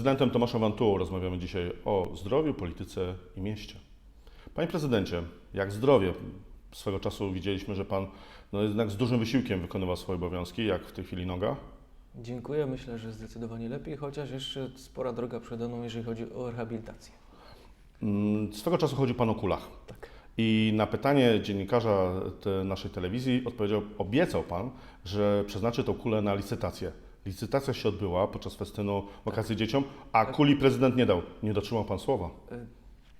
prezydentem Tomaszem Wantułą rozmawiamy dzisiaj o zdrowiu, polityce i mieście. Panie prezydencie, jak zdrowie? Swego czasu widzieliśmy, że pan no, jednak z dużym wysiłkiem wykonywał swoje obowiązki. Jak w tej chwili noga? Dziękuję, myślę, że zdecydowanie lepiej, chociaż jeszcze spora droga przede mną, jeżeli chodzi o rehabilitację. Mm, Swego czasu chodził pan o kulach. Tak. I na pytanie dziennikarza naszej telewizji odpowiedział, obiecał pan, że przeznaczy tą kulę na licytację. Licytacja się odbyła podczas festynu wakacji dzieciom, a Tak. kuli prezydent nie dał. Nie dotrzymał pan słowa. Y,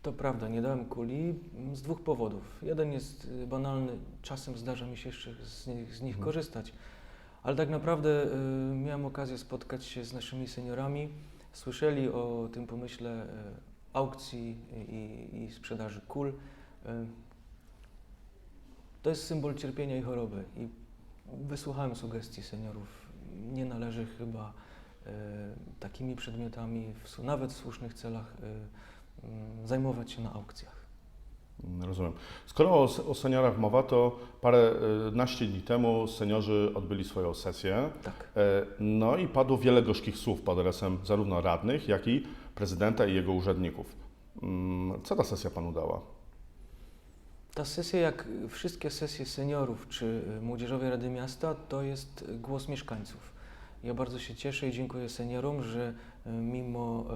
To prawda, nie dałem kuli z dwóch powodów. Jeden jest y, banalny, czasem zdarza mi się jeszcze z nich, z nich Mhm. korzystać, ale tak naprawdę y, miałem okazję spotkać się z naszymi seniorami. Słyszeli o tym pomyśle y, aukcji i, i sprzedaży kul. Y, to jest symbol cierpienia i choroby i wysłuchałem sugestii seniorów. Nie należy chyba y, takimi przedmiotami, w, nawet w słusznych celach, y, mm, zajmować się na aukcjach. Rozumiem. Skoro o, o seniorach mowa, to parę y, naście dni temu seniorzy odbyli swoją sesję. Tak. E, No i padło wiele gorzkich słów pod adresem zarówno radnych, jak i prezydenta i jego urzędników. Mm, Co ta sesja panu dała? Ta sesja, jak wszystkie sesje seniorów czy y, Młodzieżowej Rady Miasta, to jest głos mieszkańców. Ja bardzo się cieszę i dziękuję seniorom, że y, mimo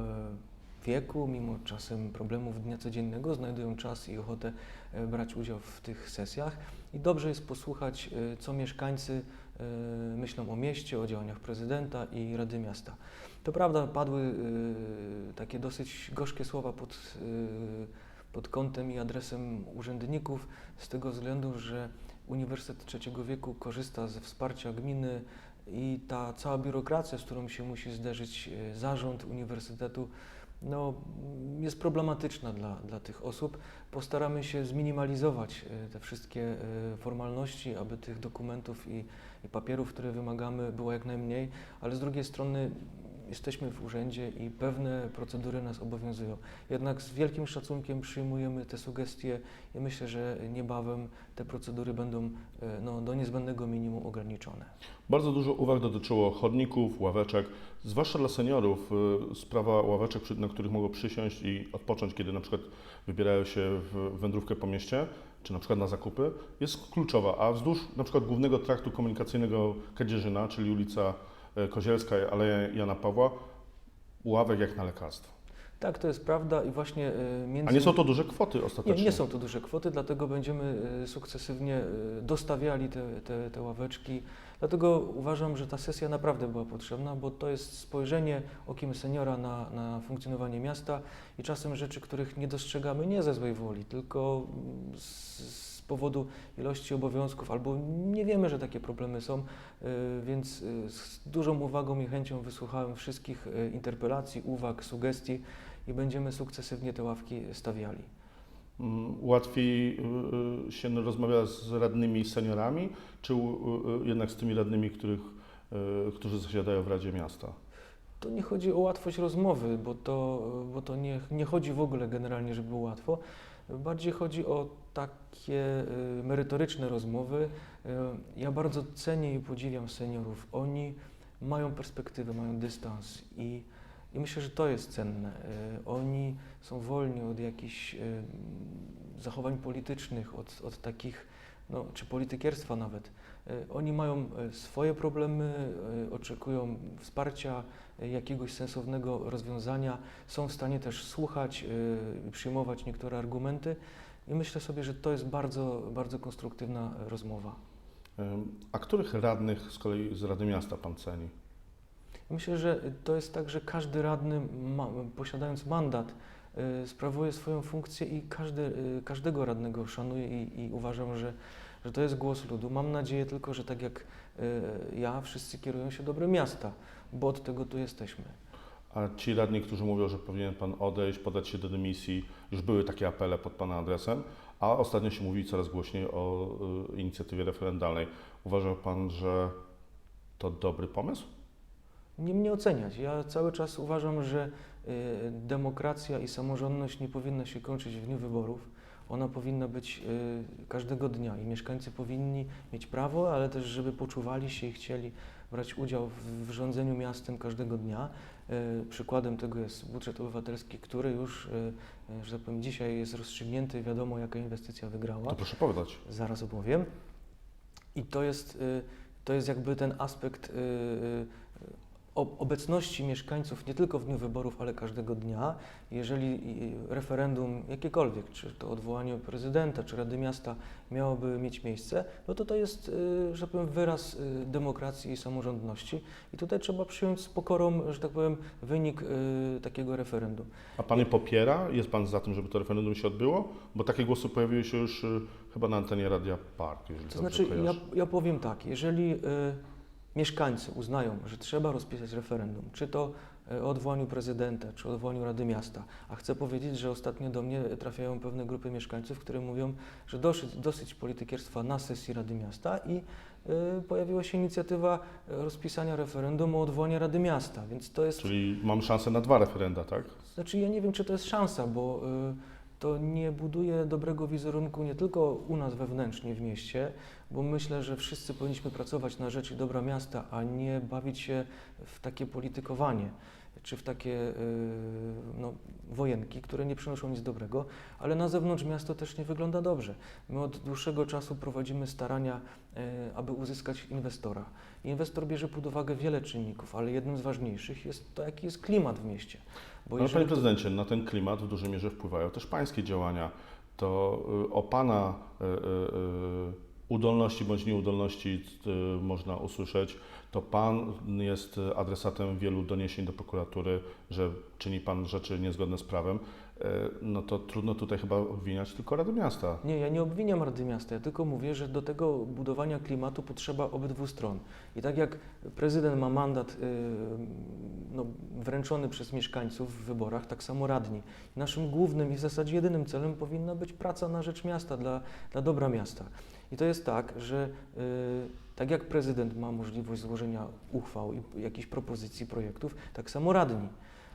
y, wieku, mimo czasem problemów dnia codziennego, znajdują czas i ochotę brać udział w tych sesjach. I dobrze jest posłuchać, co mieszkańcy myślą o mieście, o działaniach prezydenta i Rady Miasta. To prawda, padły takie dosyć gorzkie słowa pod pod kątem i adresem urzędników z tego względu, że Uniwersytet Trzeciego Wieku korzysta ze wsparcia gminy i ta cała biurokracja, z którą się musi zderzyć e, zarząd uniwersytetu, no, jest problematyczna dla, dla tych osób. Postaramy się zminimalizować e, te wszystkie e, formalności, aby tych dokumentów i, i papierów, które wymagamy, było jak najmniej, ale z drugiej strony jesteśmy w urzędzie i pewne procedury nas obowiązują. Jednak z wielkim szacunkiem przyjmujemy te sugestie i myślę, że niebawem te procedury będą e, no, do niezbędnego minimum ograniczone. Bardzo dużo uwag dotyczyło chodników, ławeczek. Zwłaszcza dla seniorów y, sprawa ławeczek, na których mogą przysiąść i odpocząć, kiedy na przykład wybierają się w wędrówkę po mieście, czy na przykład na zakupy, jest kluczowa. A wzdłuż na przykład głównego traktu komunikacyjnego Kadzierzyna, czyli ulica Kozielska, Aleja Jana Pawła, ławek jak na lekarstwo. Tak, to jest prawda i właśnie e, między... A nie są to duże kwoty Nie, ostatecznie. nie są to duże kwoty, dlatego będziemy e, sukcesywnie e, dostawiali te, te, te ławeczki. Dlatego uważam, że ta sesja naprawdę była potrzebna, bo to jest spojrzenie okiem seniora na, na funkcjonowanie miasta i czasem rzeczy, których nie dostrzegamy nie ze złej woli, tylko z powodu ilości obowiązków, albo nie wiemy, że takie problemy są, e, więc e, z dużą uwagą i chęcią wysłuchałem wszystkich e, interpelacji, uwag, sugestii i będziemy sukcesywnie te ławki stawiali. Mm, Łatwiej y, y, się rozmawia z radnymi seniorami, czy y, y, jednak z tymi radnymi, których, y, którzy zasiadają w Radzie Miasta? To nie chodzi o łatwość rozmowy, bo to, bo to nie, nie chodzi w ogóle generalnie, żeby było łatwo. Bardziej chodzi o takie y, merytoryczne rozmowy. Y, Ja bardzo cenię i podziwiam seniorów. Oni mają perspektywę, mają dystans i, i myślę, że to jest cenne. Y, Oni są wolni od jakichś zachowań politycznych, od, od takich, no, czy politykierstwa nawet. Y, Oni mają y, swoje problemy, y, oczekują wsparcia, jakiegoś sensownego rozwiązania, są w stanie też słuchać i przyjmować niektóre argumenty i myślę sobie, że to jest bardzo, bardzo konstruktywna rozmowa. A których radnych z kolei z Rady Miasta Pan ceni? Myślę, że to jest tak, że każdy radny, ma, posiadając mandat, sprawuje swoją funkcję i każdy, y, każdego radnego szanuję i, i uważam, że, że to jest głos ludu. Mam nadzieję tylko, że tak jak y, ja, wszyscy kierują się dobrem miasta, bo od tego tu jesteśmy. A ci radni, którzy mówią, że powinien Pan odejść, podać się do dymisji, już były takie apele pod Pana adresem, a ostatnio się mówi coraz głośniej o y, inicjatywie referendalnej. Uważa Pan, że to dobry pomysł? Nie mnie oceniać. Ja cały czas uważam, że y, demokracja i samorządność nie powinna się kończyć w dniu wyborów. Ona powinna być y, każdego dnia i mieszkańcy powinni mieć prawo, ale też, żeby poczuwali się i chcieli brać udział w, rządzeniu miastem każdego dnia. Y, Przykładem tego jest budżet obywatelski, który już, y, y, że tak powiem, dzisiaj jest rozstrzygnięty, wiadomo jaka inwestycja wygrała. To proszę powiedzieć. Zaraz opowiem. I to jest, y, to jest jakby ten aspekt y, y, obecności mieszkańców nie tylko w dniu wyborów, ale każdego dnia. Jeżeli y, referendum jakiekolwiek, czy to odwołanie prezydenta, czy Rady Miasta miałoby mieć miejsce, no to to jest, y, że tak powiem, wyraz y, demokracji i samorządności. I tutaj trzeba przyjąć z pokorą, że tak powiem, wynik takiego referendum. A Pan je popiera? Jest Pan za tym, żeby to referendum się odbyło? Bo takie głosy pojawiły się już chyba na antenie Radia Park, jeżeli To znaczy, ja, ja powiem tak, jeżeli mieszkańcy uznają, że trzeba rozpisać referendum, czy to y, o odwołaniu prezydenta, czy o odwołaniu Rady Miasta, a chcę powiedzieć, że ostatnio do mnie trafiają pewne grupy mieszkańców, które mówią, że dosyć, dosyć politykierstwa na sesji Rady Miasta i y, pojawiła się inicjatywa y, rozpisania referendum o odwołanie Rady Miasta, więc to jest Czyli mam szansę na dwa referenda, tak? znaczy, ja nie wiem, czy to jest szansa, bo y, to nie buduje dobrego wizerunku nie tylko u nas wewnętrznie w mieście, bo myślę, że wszyscy powinniśmy pracować na rzecz dobra miasta, a nie bawić się w takie politykowanie czy w takie y, no, wojenki, które nie przynoszą nic dobrego, ale na zewnątrz miasto też nie wygląda dobrze. My od dłuższego czasu prowadzimy starania, y, aby uzyskać inwestora. Inwestor bierze pod uwagę wiele czynników, ale jednym z ważniejszych jest to, jaki jest klimat w mieście. Bo Ale Panie prezydencie, na ten klimat w dużej mierze wpływają też pańskie działania. To y, o pana udolności bądź nieudolności można usłyszeć. To pan jest adresatem wielu doniesień do prokuratury, że czyni pan rzeczy niezgodne z prawem. Y, No to trudno tutaj chyba obwiniać tylko Radę Miasta. Nie, ja nie obwiniam Rady Miasta, ja tylko mówię, że do tego budowania klimatu potrzeba obydwu stron. I tak jak prezydent ma mandat y, no, wręczony przez mieszkańców w wyborach, tak samo radni. Naszym głównym i w zasadzie jedynym celem powinna być praca na rzecz miasta, dla, dla dobra miasta. I to jest tak, że y, tak jak prezydent ma możliwość złożenia uchwał i jakichś propozycji, projektów, tak samo radni.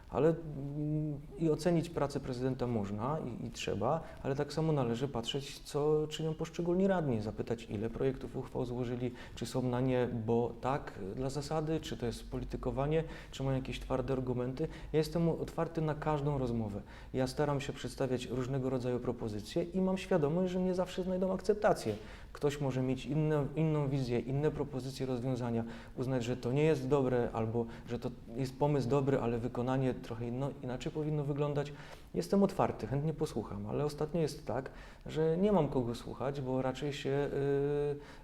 Ale mm, i ocenić pracę prezydenta można i, i trzeba, ale tak samo należy patrzeć, co czynią poszczególni radni, zapytać, ile projektów uchwał złożyli, czy są na nie, bo tak dla zasady, czy to jest politykowanie, czy mają jakieś twarde argumenty. Ja jestem otwarty na każdą rozmowę. Ja staram się przedstawiać różnego rodzaju propozycje i mam świadomość, że nie zawsze znajdą akceptację. Ktoś może mieć inne, inną wizję, inne propozycje rozwiązania, uznać, że to nie jest dobre, albo że to jest pomysł dobry, ale wykonanie trochę inno, inaczej powinno wyglądać. Jestem otwarty, chętnie posłucham, ale ostatnio jest tak, że nie mam kogo słuchać, bo raczej się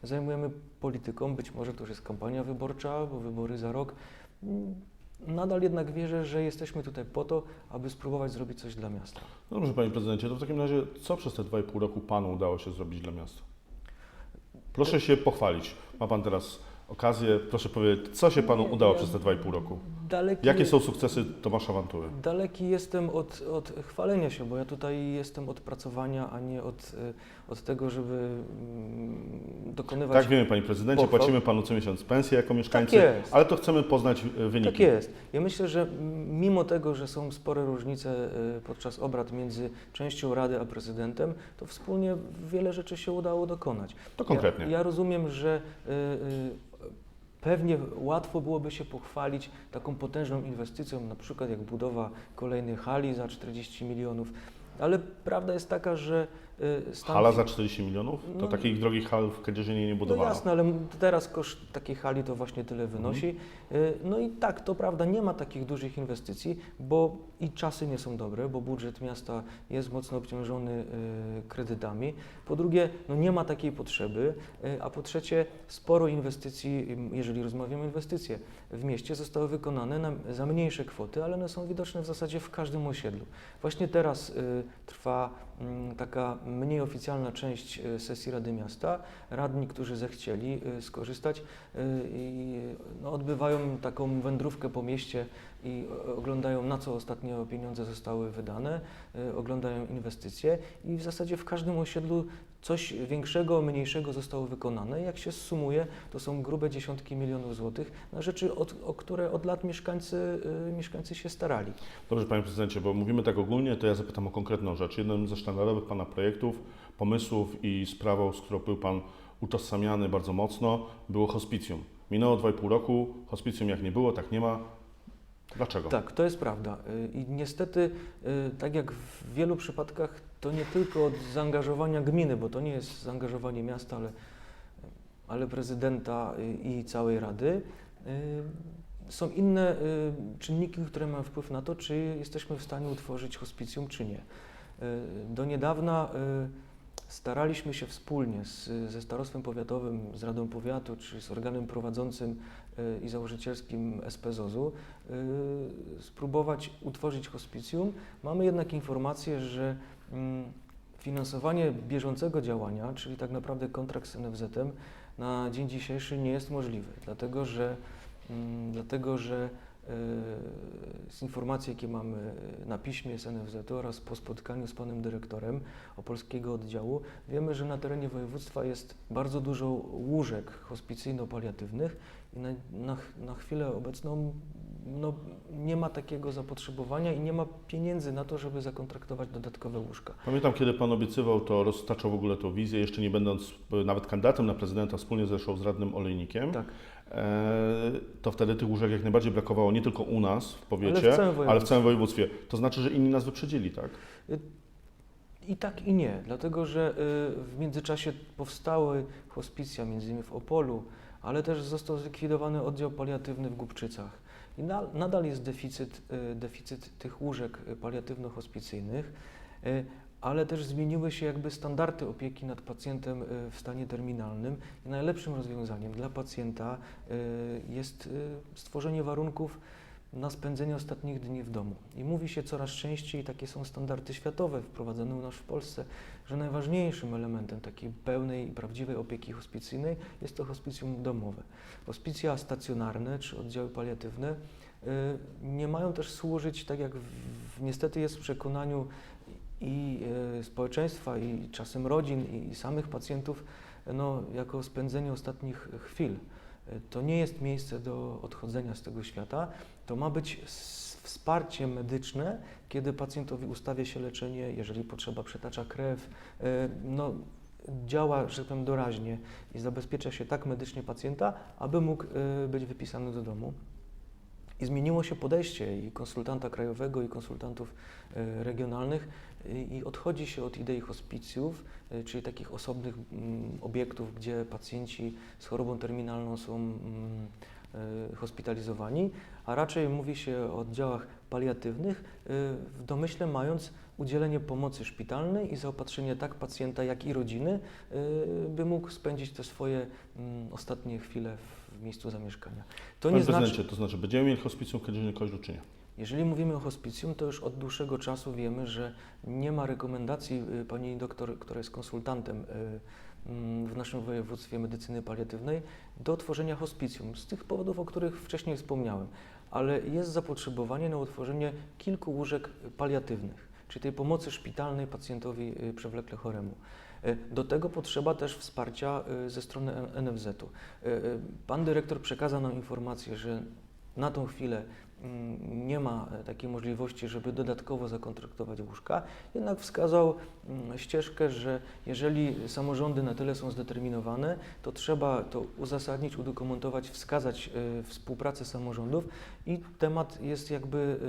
y, zajmujemy polityką. Być może to już jest kampania wyborcza, bo wybory za rok. Nadal jednak wierzę, że jesteśmy tutaj po to, aby spróbować zrobić coś dla miasta. No dobrze, panie prezydencie, to w takim razie co przez te 2,5 roku panu udało się zrobić dla miasta? Proszę się pochwalić. Ma pan teraz okazję, proszę powiedzieć, co się panu udało przez te 2,5 roku? Daleki, Jakie są sukcesy Tomasza Wantury? Daleki jestem od, od chwalenia się, bo ja tutaj jestem od pracowania, a nie od, y, od tego, żeby mm, dokonywać. Tak, wiemy, panie prezydencie, pochwał. płacimy panu co miesiąc pensję jako mieszkańcy, Tak jest. ale to chcemy poznać e, wyniki. Tak jest. Ja myślę, że mimo tego, że są spore różnice y, podczas obrad między częścią Rady a prezydentem, to wspólnie wiele rzeczy się udało dokonać. To konkretnie. Ja, ja rozumiem, że y, y, pewnie łatwo byłoby się pochwalić taką potężną inwestycją, na przykład jak budowa kolejnej hali za 40 milionów, ale prawda jest taka, że y, stan Hala za 40 milionów? To No- takich drogich hal w Kędzierzynie nie no budowano. jasne, ale teraz koszt takiej hali to właśnie tyle wynosi. Y, No i tak, to prawda, nie ma takich dużych inwestycji, bo i czasy nie są dobre, bo budżet miasta jest mocno obciążony y, kredytami. Po drugie, no nie ma takiej potrzeby, a po trzecie, sporo inwestycji, jeżeli rozmawiamy o inwestycje, w mieście zostały wykonane na, za mniejsze kwoty, ale one są widoczne w zasadzie w każdym osiedlu. Właśnie teraz trwa taka mniej oficjalna część y, sesji Rady Miasta. Radni, którzy zechcieli y, skorzystać, i, no, odbywają taką wędrówkę po mieście i oglądają, na co ostatnio pieniądze zostały wydane, y, oglądają inwestycje i w zasadzie w każdym osiedlu coś większego, mniejszego zostało wykonane. Jak się sumuje, to są grube dziesiątki milionów złotych na rzeczy, od, o które od lat mieszkańcy, y, mieszkańcy się starali. Dobrze, panie prezydencie, bo mówimy tak ogólnie, to ja zapytam o konkretną rzecz. Jednym ze sztandarowych pana projektów, pomysłów i sprawą, z którą był pan utożsamiany bardzo mocno, było hospicjum. Minęło 2,5 roku, hospicjum jak nie było, tak nie ma. Dlaczego? Tak, to jest prawda. Y, I niestety, y, tak jak w wielu przypadkach, to nie tylko od zaangażowania gminy, bo to nie jest zaangażowanie miasta, ale, ale prezydenta i całej rady. y, Są inne czynniki, które mają wpływ na to, czy jesteśmy w stanie utworzyć hospicjum, czy nie. Do niedawna staraliśmy się wspólnie z, ze Starostwem Powiatowym, z Radą Powiatu, czy z organem prowadzącym y, i założycielskim SPZOZ-u y, spróbować utworzyć hospicjum. Mamy jednak informację, że mm, finansowanie bieżącego działania, czyli tak naprawdę kontrakt z NFZ-em, na dzień dzisiejszy nie jest możliwy, dlatego że, mm, dlatego, że z informacji, jakie mamy na piśmie z NFZ oraz po spotkaniu z panem dyrektorem opolskiego oddziału, wiemy, że na terenie województwa jest bardzo dużo łóżek hospicyjno-paliatywnych i na, na, na chwilę obecną no, nie ma takiego zapotrzebowania i nie ma pieniędzy na to, żeby zakontraktować dodatkowe łóżka. Pamiętam, kiedy pan obiecywał, to roztaczał w ogóle tą wizję, jeszcze nie będąc e, nawet kandydatem na prezydenta, wspólnie zresztą z radnym Olejnikiem. Tak. E, to wtedy tych łóżek jak najbardziej brakowało nie tylko u nas w powiecie, Ale w całym ale w całym województwie. To znaczy, że inni nas wyprzedzili, tak? I tak i nie, dlatego że y, w międzyczasie powstały hospicja, między innymi w Opolu, ale też został zlikwidowany oddział paliatywny w Głubczycach. I na, nadal jest deficyt, y, deficyt tych łóżek y, paliatywno-hospicyjnych, y, ale też zmieniły się jakby standardy opieki nad pacjentem y, w stanie terminalnym i najlepszym rozwiązaniem dla pacjenta y, jest y, stworzenie warunków na spędzenie ostatnich dni w domu. I mówi się coraz częściej, takie są standardy światowe wprowadzone u nas w Polsce, że najważniejszym elementem takiej pełnej i prawdziwej opieki hospicyjnej jest to hospicjum domowe. Hospicja stacjonarne czy oddziały paliatywne nie mają też służyć, tak jak w, niestety jest w przekonaniu i y, społeczeństwa, i czasem rodzin, i, samych pacjentów, no, jako spędzenie ostatnich chwil. To nie jest miejsce do odchodzenia z tego świata. To ma być wsparcie medyczne, kiedy pacjentowi ustawia się leczenie, jeżeli potrzeba, przetacza krew, y, no, działa, że tak powiem, doraźnie i zabezpiecza się tak medycznie pacjenta, aby mógł y, być wypisany do domu. I zmieniło się podejście i konsultanta krajowego, i konsultantów regionalnych i, odchodzi się od idei hospicjów, y, czyli takich osobnych mm, obiektów, gdzie pacjenci z chorobą terminalną są mm, y, hospitalizowani, a raczej mówi się o oddziałach paliatywnych, y, w domyśle mając udzielenie pomocy szpitalnej i zaopatrzenie tak pacjenta, jak i rodziny, by mógł spędzić te swoje mm, ostatnie chwile w miejscu zamieszkania. To Panie nie znaczy, to znaczy, będziemy mieli hospicjum w Kędzierzynie-Koźlu, czy nie? Jeżeli mówimy o hospicjum, to już od dłuższego czasu wiemy, że nie ma rekomendacji y, pani doktor, która jest konsultantem y, mm, w naszym województwie medycyny paliatywnej, do tworzenia hospicjum z tych powodów, o których wcześniej wspomniałem. Ale jest zapotrzebowanie na utworzenie kilku łóżek paliatywnych, czyli tej pomocy szpitalnej pacjentowi y, przewlekle choremu. Do tego potrzeba też wsparcia ze strony NFZ-u. Pan dyrektor przekazał nam informację, że na tą chwilę nie ma e, takiej możliwości, żeby dodatkowo zakontraktować łóżka, jednak wskazał mm, ścieżkę, że jeżeli samorządy na tyle są zdeterminowane, to trzeba to uzasadnić, udokumentować, wskazać e, współpracę samorządów i temat jest jakby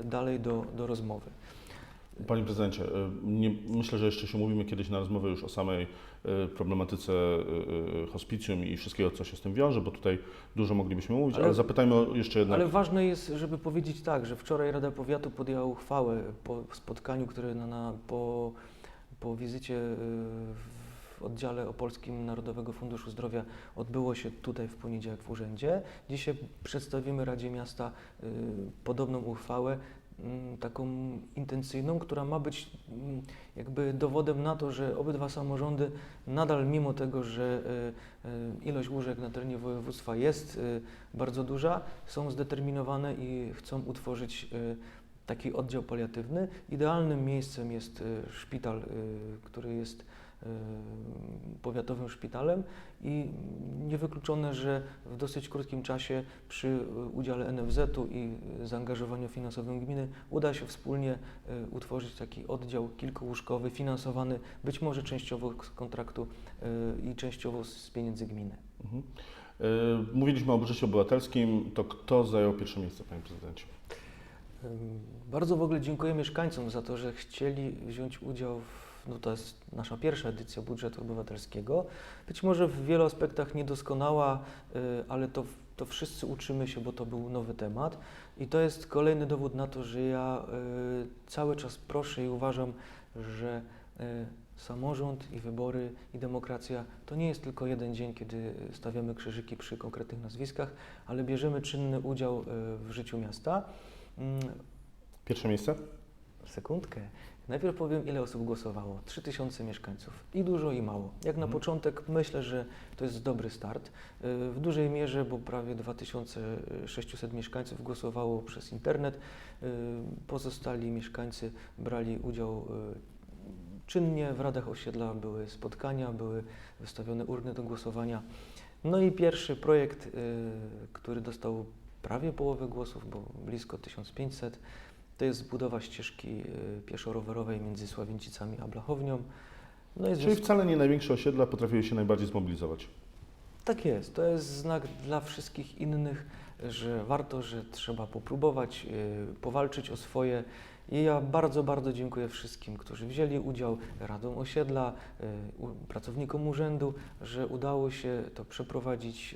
e, dalej do, do rozmowy. Panie prezydencie, nie, myślę, że jeszcze się mówimy kiedyś na rozmowę już o samej problematyce y, y, hospicjum i wszystkiego, co się z tym wiąże, bo tutaj dużo moglibyśmy mówić, ale, Ale- zapytajmy o jeszcze jednak. Ale ważne jest, żeby powiedzieć tak, że wczoraj Rada Powiatu podjęła uchwałę po spotkaniu, które na, na, po, po wizycie y, w oddziale opolskim Narodowego Funduszu Zdrowia odbyło się tutaj w poniedziałek w urzędzie. Dzisiaj przedstawimy Radzie Miasta y, podobną uchwałę, taką intencyjną, która ma być mm, jakby dowodem na to, że obydwa samorządy nadal mimo tego, że y, y, ilość łóżek na terenie województwa jest y, bardzo duża, są zdeterminowane i chcą utworzyć taki oddział paliatywny. Idealnym miejscem jest szpital, który jest powiatowym szpitalem i niewykluczone, że w dosyć krótkim czasie przy y, udziale NFZ-u i y, zaangażowaniu finansowym gminy uda się wspólnie y, utworzyć taki oddział kilkułóżkowy, finansowany być może częściowo z kontraktu y, i częściowo z pieniędzy gminy. Mhm. Mówiliśmy o budżecie obywatelskim, to kto zajął pierwsze miejsce, panie prezydencie? Bardzo w ogóle dziękuję mieszkańcom za to, że chcieli wziąć udział w, no to jest nasza pierwsza edycja budżetu obywatelskiego. Być może w wielu aspektach niedoskonała, y, ale to, to wszyscy uczymy się, bo to był nowy temat. I to jest kolejny dowód na to, że ja y, cały czas proszę i uważam, że y, samorząd i wybory i demokracja to nie jest tylko jeden dzień, kiedy stawiamy krzyżyki przy konkretnych nazwiskach, ale bierzemy czynny udział w życiu miasta. Mm, Pierwsze miejsce? Sekundkę. Najpierw powiem, ile osób głosowało. 3000 mieszkańców. I dużo, i mało. Jak na Mhm. początek myślę, że to jest dobry start. Y, W dużej mierze, bo prawie 2600 mieszkańców głosowało przez internet. Y, Pozostali mieszkańcy brali udział y, czynnie. W radach osiedla były spotkania, były wystawione urny do głosowania. No i pierwszy projekt, który dostał prawie połowę głosów, bo blisko 1500, to jest budowa ścieżki y, pieszo-rowerowej między Sławięcicami a Blachownią. No i Czyli wcale nie największe osiedla potrafiły się najbardziej zmobilizować. tak jest, to jest znak dla wszystkich innych, że warto, że trzeba popróbować, y, powalczyć o swoje. I ja bardzo, bardzo dziękuję wszystkim, którzy wzięli udział, radom osiedla, y, pracownikom urzędu, że udało się to przeprowadzić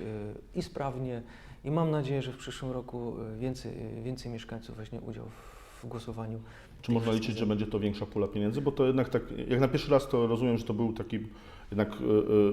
i sprawnie. I mam nadzieję, że w przyszłym roku więcej, więcej mieszkańców weźmie udział w, w głosowaniu. Czy można liczyć, że będzie to większa pula pieniędzy? Bo to jednak tak, jak na pierwszy raz to rozumiem, że to był taki jednak y,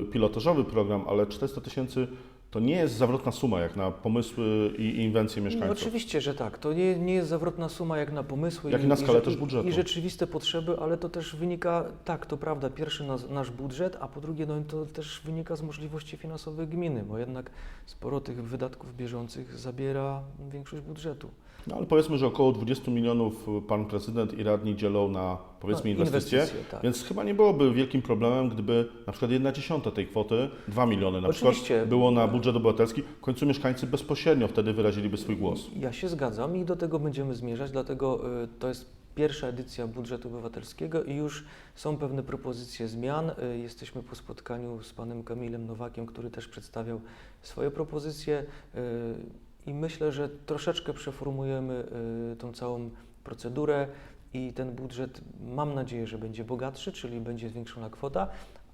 y, pilotażowy program, ale 400 tysięcy to nie jest zawrotna suma jak na pomysły i i inwencje No, mieszkańców. oczywiście, że tak. To nie, nie jest zawrotna suma jak na pomysły Jak i na skalę rze- też budżetu. I rzeczywiste potrzeby, ale to też wynika, tak, to prawda, pierwszy nas, nasz budżet, a po drugie no, to też wynika z możliwości finansowych gminy, bo jednak sporo tych wydatków bieżących zabiera większość budżetu. No ale powiedzmy, że około 20 milionów pan prezydent i radni dzielą na powiedzmy No, inwestycje, tak. więc chyba nie byłoby wielkim problemem, gdyby na przykład 1 dziesiąta tej kwoty, 2 miliony na Oczywiście. przykład, było na budżet obywatelski. W końcu mieszkańcy bezpośrednio wtedy wyraziliby swój głos. Ja się zgadzam i do tego będziemy zmierzać, dlatego y, to jest pierwsza edycja budżetu obywatelskiego i już są pewne propozycje zmian. Y, Jesteśmy po spotkaniu z panem Kamilem Nowakiem, który też przedstawiał swoje propozycje y, i myślę, że troszeczkę przeformujemy y, tą całą procedurę i ten budżet mam nadzieję, że będzie bogatszy, czyli będzie zwiększona kwota,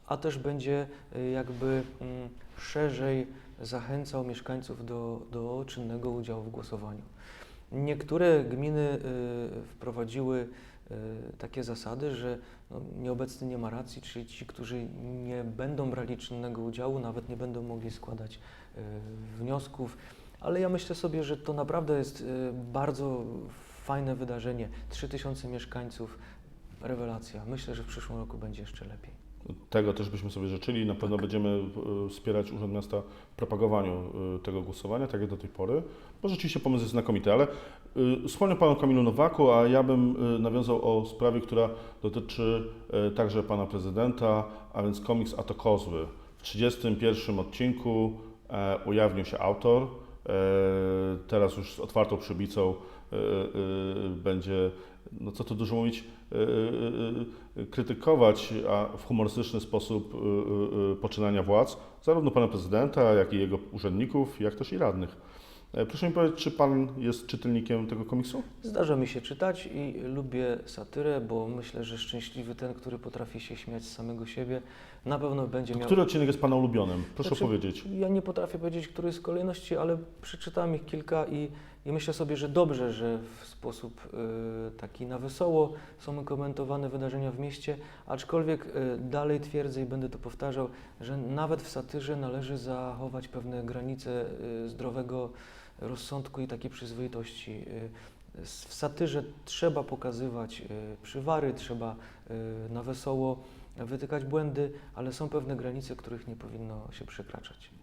a też będzie y, jakby mm, szerzej zachęcał mieszkańców do, do czynnego udziału w głosowaniu. Niektóre gminy y, wprowadziły takie zasady, że no, nieobecny nie ma racji, czyli ci, którzy nie będą brali czynnego udziału, nawet nie będą mogli składać wniosków. Ale ja myślę sobie, że to naprawdę jest y, bardzo fajne wydarzenie. 3000 mieszkańców, rewelacja. Myślę, że w przyszłym roku będzie jeszcze lepiej. Tego też byśmy sobie życzyli. Na pewno będziemy e, wspierać Urząd Miasta w propagowaniu e, tego głosowania, tak jak do tej pory, bo rzeczywiście pomysł jest znakomity. Ale wspomniał Pan o Kamilu Nowaku, a ja bym nawiązał o sprawie, która dotyczy także Pana Prezydenta, a więc komiks A to Kozły. W 31 odcinku e, ujawnił się autor. E, Teraz już z otwartą przybicą e, e, będzie, no co tu dużo mówić, krytykować a w humorystyczny sposób poczynania władz, zarówno pana prezydenta, jak i jego urzędników, jak też i radnych. E, Proszę mi powiedzieć, czy pan jest czytelnikiem tego komiksu? Zdarza mi się czytać i lubię satyrę, bo myślę, że szczęśliwy ten, który potrafi się śmiać z samego siebie, na pewno będzie miał. który odcinek jest pana ulubionym? Proszę Znaczy, powiedzieć. Ja nie potrafię powiedzieć, który z kolejności, ale przeczytałem ich kilka i, i myślę sobie, że dobrze, że w sposób y, taki na wesoło są komentowane wydarzenia w mieście, aczkolwiek y, dalej twierdzę i będę to powtarzał, że nawet w satyrze należy zachować pewne granice y, zdrowego rozsądku i takiej przyzwoitości. W satyrze trzeba pokazywać przywary, trzeba na wesoło wytykać błędy, ale są pewne granice, których nie powinno się przekraczać.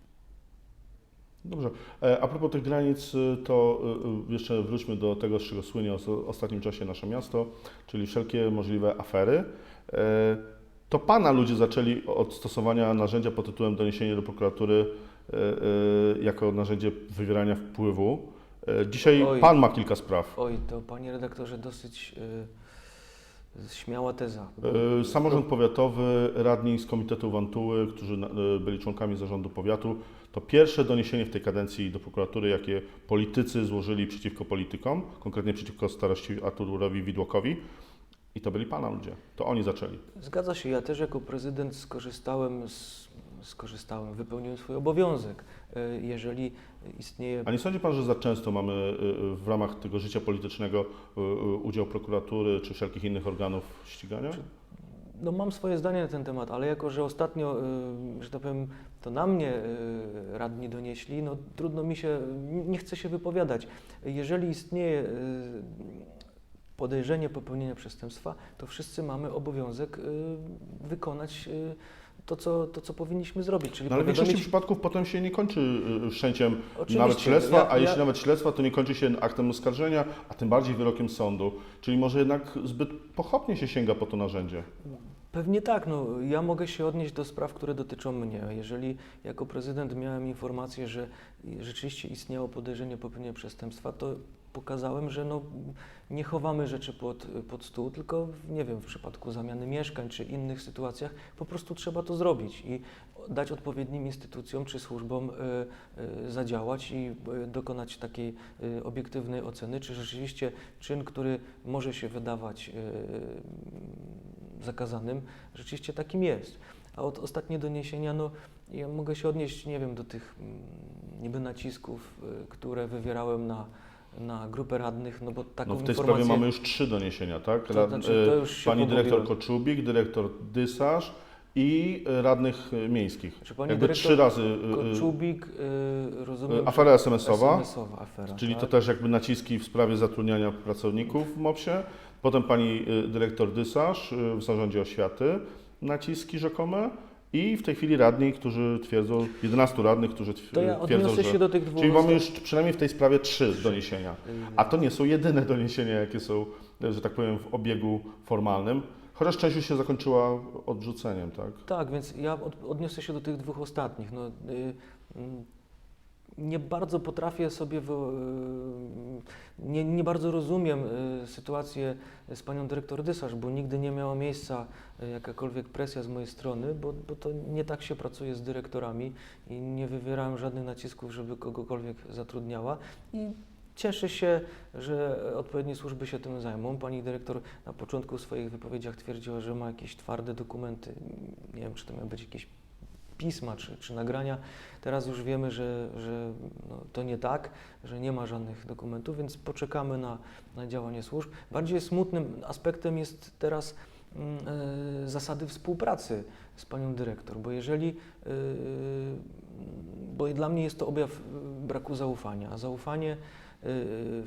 Dobrze. E, A propos tych granic, y, to y, y, jeszcze wróćmy do tego, z czego słynie w ostatnim czasie nasze miasto, czyli wszelkie możliwe afery. E, To pana ludzie zaczęli od stosowania narzędzia pod tytułem doniesienie do prokuratury e, jako narzędzie wywierania wpływu. Dzisiaj Oj. pan ma kilka spraw. Oj, to panie redaktorze, dosyć śmiała teza. Samorząd powiatowy, radni z Komitetu Wantuły, którzy byli członkami zarządu powiatu, to pierwsze doniesienie w tej kadencji do prokuratury, jakie politycy złożyli przeciwko politykom, konkretnie przeciwko starości Arturowi Widłokowi. I to byli pana ludzie. To oni zaczęli. Zgadza się, ja też jako prezydent skorzystałem, z, skorzystałem wypełniłem swój obowiązek. Y, Jeżeli istnieje A nie sądzi pan, że za często mamy y, w ramach tego życia politycznego y, udział prokuratury czy wszelkich innych organów ścigania? No mam swoje zdanie na ten temat, ale jako, że ostatnio, y, że tak powiem, to na mnie y, radni donieśli, no trudno mi się, nie chcę się wypowiadać. Jeżeli istnieje y, podejrzenie popełnienia przestępstwa, to wszyscy mamy obowiązek wykonać to, co, to, co powinniśmy zrobić, czyli No ale w większości przypadków potem się nie kończy wszczęciem Oczywiście, nawet śledztwa, ja- a ja- jeśli nawet śledztwa, to nie kończy się aktem oskarżenia, a tym bardziej wyrokiem sądu. Czyli może jednak zbyt pochopnie się sięga po to narzędzie. Pewnie tak. No, ja mogę się odnieść do spraw, które dotyczą mnie. Jeżeli jako prezydent miałem informację, że rzeczywiście istniało podejrzenie popełnienia przestępstwa, to pokazałem, że no, nie chowamy rzeczy pod, pod stół, tylko nie wiem, w przypadku zamiany mieszkań czy innych sytuacjach po prostu trzeba to zrobić i dać odpowiednim instytucjom czy służbom y, y, zadziałać i y, dokonać takiej y, obiektywnej oceny, czy rzeczywiście czyn, który może się wydawać y, zakazanym, rzeczywiście takim jest. A od ostatnie doniesienia, no ja mogę się odnieść, nie wiem, do tych mm, niby nacisków, które wywierałem na, na grupę radnych, no bo taką No w tej informację... sprawie mamy już trzy doniesienia, tak? To Rad- znaczy, to y, już się Pani dyrektor. Koczubik, dyrektor Dysarz i y, radnych y, miejskich. Czy pani Jakby dyrektor trzy razy. y, Koczubik, y, rozumiem, Afera SMS-owa, SMS-owa afera, czyli tak? to też jakby naciski w sprawie zatrudniania pracowników w MOPS-ie. Potem pani y, dyrektor Dysarz y, w zarządzie oświaty, naciski rzekome. I w tej chwili radni, którzy twierdzą, 11 radnych, którzy tw- To ja twierdzą, że... się do tych dwóch Czyli mamy już przynajmniej w tej sprawie trzy doniesienia. Y, A to nie są jedyne doniesienia, jakie są, że tak powiem, w obiegu formalnym, chociaż część już się zakończyła odrzuceniem, tak? Tak, więc ja od, odniosę się do tych dwóch ostatnich. No, y, mm, nie bardzo potrafię sobie, y, nie, nie bardzo rozumiem y, sytuację z panią dyrektor Dysarz, bo nigdy nie miała miejsca y, jakakolwiek presja z mojej strony, bo, bo to nie tak się pracuje z dyrektorami i nie wywierałem żadnych nacisków, żeby kogokolwiek zatrudniała. I Cieszę się, że odpowiednie służby się tym zajmą. Pani dyrektor na początku w swoich wypowiedziach twierdziła, że ma jakieś twarde dokumenty. Nie wiem, czy to miały być jakieś pisma czy, czy nagrania. Teraz już wiemy, że, że no, to nie tak, że nie ma żadnych dokumentów, więc poczekamy na, na działanie służb. Bardziej smutnym aspektem jest teraz e, zasady współpracy z panią dyrektor, bo jeżeli, e, bo dla mnie jest to objaw e, braku zaufania, a zaufanie y,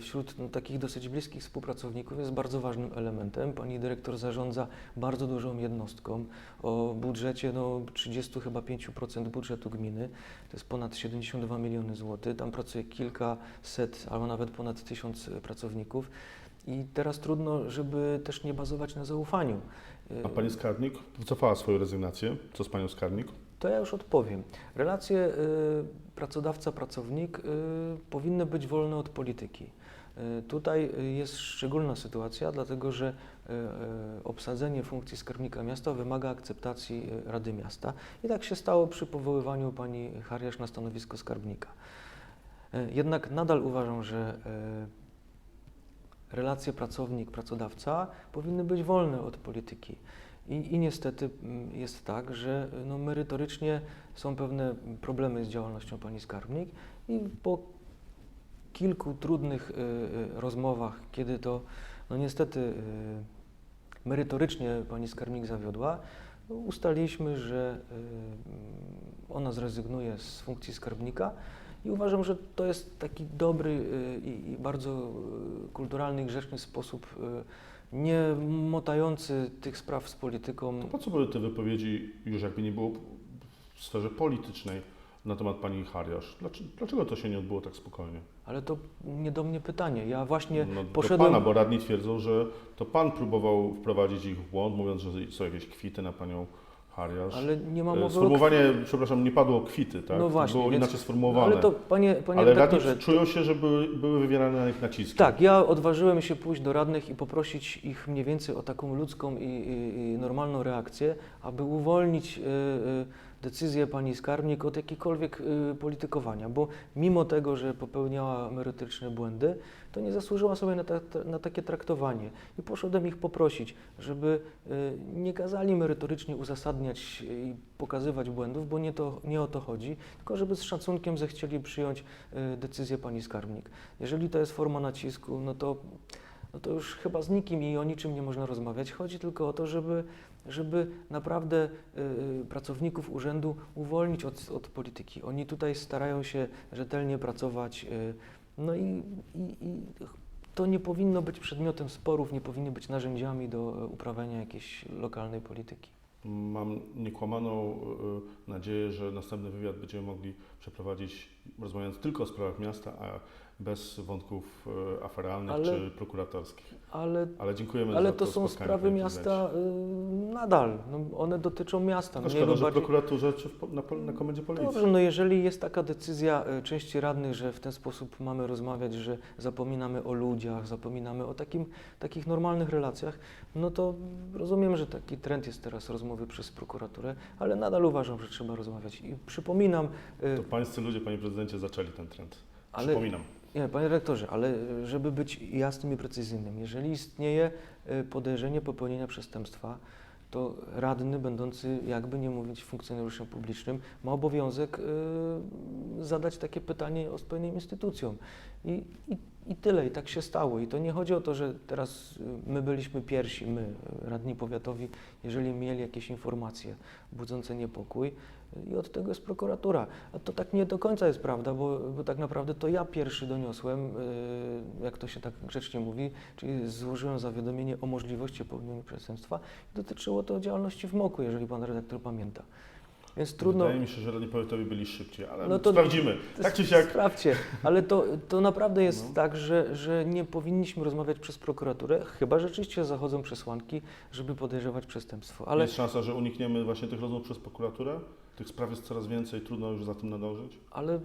wśród no, takich dosyć bliskich współpracowników jest bardzo ważnym elementem. Pani dyrektor zarządza bardzo dużą jednostką o budżecie no, 30 chyba 5% budżetu gminy. To jest ponad 72 miliony złotych. Tam pracuje kilkaset albo nawet ponad tysiąc pracowników. I teraz trudno, żeby też nie bazować na zaufaniu. Y, A pani skarbnik wycofała swoją rezygnację. Co z panią skarbnik? To ja już odpowiem. Relacje y, pracodawca-pracownik y, powinny być wolne od polityki. Y, tutaj jest szczególna sytuacja, dlatego że obsadzenie funkcji skarbnika miasta wymaga akceptacji Rady Miasta. I tak się stało przy powoływaniu pani Hariasz na stanowisko skarbnika. Jednak nadal uważam, że relacje pracownik-pracodawca powinny być wolne od polityki. I, I niestety mm, jest tak, że no, merytorycznie są pewne problemy z działalnością pani skarbnik i po kilku trudnych y, y, rozmowach, kiedy to no niestety y, merytorycznie pani skarbnik zawiodła, ustaliliśmy, że y, ona zrezygnuje z funkcji skarbnika i uważam, że to jest taki dobry y, i, bardzo y, kulturalny i grzeczny sposób nie motający tych spraw z polityką. To po co były te wypowiedzi, już jakby nie było w sferze politycznej, na temat pani Hariasz. Dlaczego, dlaczego to się nie odbyło tak spokojnie? Ale to nie do mnie pytanie. Ja właśnie No, do poszedłem... pana, bo radni twierdzą, że to pan próbował wprowadzić ich w błąd, mówiąc, że są jakieś kwity na panią Hariasz. Ale nie ma E, mowy o Sformułowanie, przepraszam, nie padło kwity, tak? No właśnie, Było więc- inaczej sformułowane. Ale to, panie, panie Ale redaktorze, czują się, że były, były wywierane na nich naciski. Tak, ja odważyłem się pójść do radnych i poprosić ich mniej więcej o taką ludzką i, i, i normalną reakcję, aby uwolnić y, y, decyzję pani skarbnik od jakiejkolwiek y, politykowania, bo mimo tego, że popełniała merytoryczne błędy, to nie zasłużyła sobie na, ta, na takie traktowanie. I poszedłem ich poprosić, żeby y, nie kazali merytorycznie uzasadniać i pokazywać błędów, bo nie, to, nie o to chodzi, tylko żeby z szacunkiem zechcieli przyjąć y, decyzję pani skarbnik. Jeżeli to jest forma nacisku, no to, no to już chyba z nikim i o niczym nie można rozmawiać. Chodzi tylko o to, żeby, żeby naprawdę y, pracowników urzędu uwolnić od, od polityki. Oni tutaj starają się rzetelnie pracować, y, no i, i, i to nie powinno być przedmiotem sporów, nie powinny być narzędziami do e, uprawiania jakiejś lokalnej polityki. Mam niekłamaną y, nadzieję, że następny wywiad będziemy mogli przeprowadzić rozmawiając tylko o sprawach miasta, a bez wątków y, aferalnych Ale- czy prokuratorskich. Ale Ale dziękujemy Ale za to to są sprawy miasta y, nadal. No, one dotyczą miasta. No mniej szkoda, że w bardziej- prokuraturze czy w, na, na komendzie policji. Dobrze, no jeżeli jest taka decyzja y, części radnych, że w ten sposób mamy rozmawiać, że zapominamy o ludziach, zapominamy o takim, takich normalnych relacjach, no to rozumiem, że taki trend jest teraz rozmowy przez prokuraturę, ale nadal uważam, że trzeba rozmawiać. I przypominam, y, To pańscy ludzie, panie prezydencie, zaczęli ten trend. Ale- Przypominam. Nie, panie rektorze, ale y, żeby być jasnym i precyzyjnym, jeżeli istnieje y, podejrzenie popełnienia przestępstwa, to radny, będący, jakby nie mówić, funkcjonariuszem publicznym, ma obowiązek y, zadać takie pytanie odpowiednim instytucjom. I, i, I tyle, i tak się stało. I to nie chodzi o to, że teraz y, my byliśmy pierwsi, my, y, radni powiatowi, jeżeli mieli jakieś informacje budzące niepokój, i od tego jest prokuratura. A to tak nie do końca jest prawda, bo, bo tak naprawdę to ja pierwszy doniosłem, y, jak to się tak grzecznie mówi, czyli złożyłem zawiadomienie o możliwości popełnienia przestępstwa. Dotyczyło to działalności w MOKU, jeżeli pan redaktor pamięta. Więc trudno. Wydaje mi się, że radni powiatowi byli szybciej, ale No to- sprawdzimy. Tak czy siak. Sprawdźcie, ale to, to naprawdę jest No. tak, że, że nie powinniśmy rozmawiać przez prokuraturę, chyba rzeczywiście zachodzą przesłanki, żeby podejrzewać przestępstwo. Ale Jest szansa, że unikniemy właśnie tych rozmów przez prokuraturę? Tych spraw jest coraz więcej, trudno już za tym nadążyć? Ale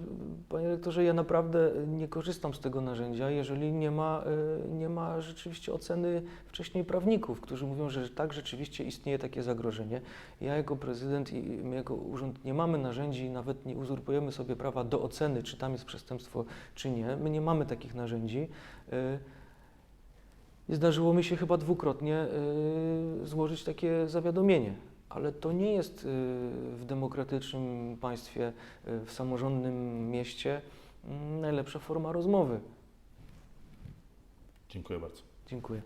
panie rektorze, ja naprawdę nie korzystam z tego narzędzia, jeżeli nie ma, y, nie ma rzeczywiście oceny wcześniej prawników, którzy mówią, że tak, rzeczywiście istnieje takie zagrożenie. Ja jako prezydent i my jako urząd nie mamy narzędzi, nawet nie uzurpujemy sobie prawa do oceny, czy tam jest przestępstwo, czy nie. My nie mamy takich narzędzi. Y, zdarzyło mi się chyba dwukrotnie y, złożyć takie zawiadomienie. Ale to nie jest y, w demokratycznym państwie, y, w samorządnym mieście mm, najlepsza forma rozmowy. Dziękuję bardzo. Dziękuję.